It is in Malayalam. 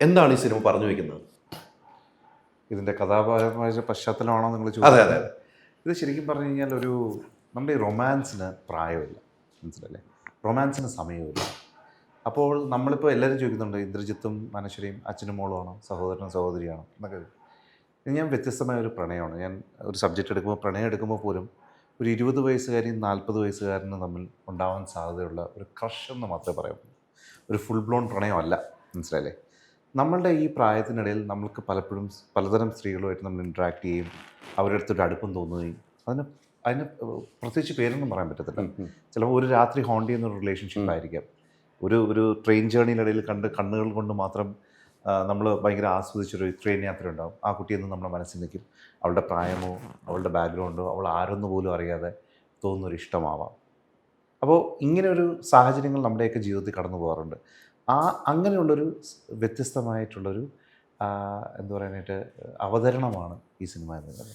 എന്താണ് ഈ സിനിമ പറഞ്ഞു വെക്കുന്നത്? ഇതിന്റെ കഥാപരമായ പശ്ചാത്തലമാണോ നിങ്ങൾ അതെ ചോദിച്ചത് അതെ. ഇത് ശരിക്കും പറഞ്ഞു കഴിഞ്ഞാൽ ഒരു നമ്മുടെ ഈ റൊമാൻസിന് പ്രായമില്ല. മനസ്സിലല്ലേ? റൊമാൻസിന് സമയമില്ല അപ്പോൾ നമ്മളിപ്പോൾ എല്ലാവരും ചോദിക്കുന്നുണ്ട് ഇന്ദ്രജിത്തും മനശ്വരിയും അച്ഛനും മോളുമാണോ സഹോദരനും സഹോദരിയാണോ? എന്നൊക്കെ. ഇത് ഞാൻ വ്യത്യസ്തമായ ഒരു പ്രണയമാണ്. ഞാൻ ഒരു സബ്ജക്റ്റ് എടുക്കുമ്പോൾ പ്രണയം എടുക്കുമ്പോൾ പോലും ഒരു ഇരുപത് വയസ്സുകാരിയും നാൽപ്പത് വയസ്സുകാരനും തമ്മിൽ ഉണ്ടാവാൻ സാധ്യതയുള്ള ഒരു ക്രഷ് എന്ന് മാത്രമേ പറയാൻ ഒരു ഫുൾ ബ്ലോൺ പ്രണയമല്ല. മനസ്സിലായില്ലേ നമ്മളുടെ ഈ പ്രായത്തിനിടയിൽ നമ്മൾക്ക് പലപ്പോഴും പലതരം സ്ത്രീകളുമായിട്ട് നമ്മൾ ഇൻട്രാക്ട് ചെയ്യും അവരുടെ അടുത്തൊരു അടുപ്പം തോന്നുകയും അതിന് അതിന് പ്രത്യേകിച്ച് പേരൊന്നും പറയാൻ പറ്റത്തില്ല. ചിലപ്പോൾ ഒരു രാത്രി ഹോണ്ട് ചെയ്യുന്ന ഒരു റിലേഷൻഷിപ്പ് ആയിരിക്കാം. ഒരു ഒരു ട്രെയിൻ ജേണിയിലിടയിൽ കണ്ട് കണ്ണുകൾ കൊണ്ട് മാത്രം നമ്മൾ ഭയങ്കര ആസ്വദിച്ചൊരു ട്രെയിൻ യാത്ര ഉണ്ടാവും ആ കുട്ടിയെന്ന് നമ്മുടെ മനസ്സിൽ നിൽക്കും അവളുടെ പ്രായമോ അവളുടെ ബാക്ക്ഗ്രൗണ്ടോ അവൾ ആരെന്ന് പോലും അറിയാതെ തോന്നുന്നൊരു ഇഷ്ടമാവാം അപ്പോൾ ഇങ്ങനെ ഒരു സാഹചര്യങ്ങൾ നമ്മുടെയൊക്കെ ജീവിതത്തിൽ കടന്നു പോകാറുണ്ട്. ആ അങ്ങനെയുള്ളൊരു വ്യത്യസ്തമായിട്ടുള്ളൊരു എന്താ പറയാനായിട്ട് അവതരണമാണ് ഈ സിനിമ എന്നുള്ളത്.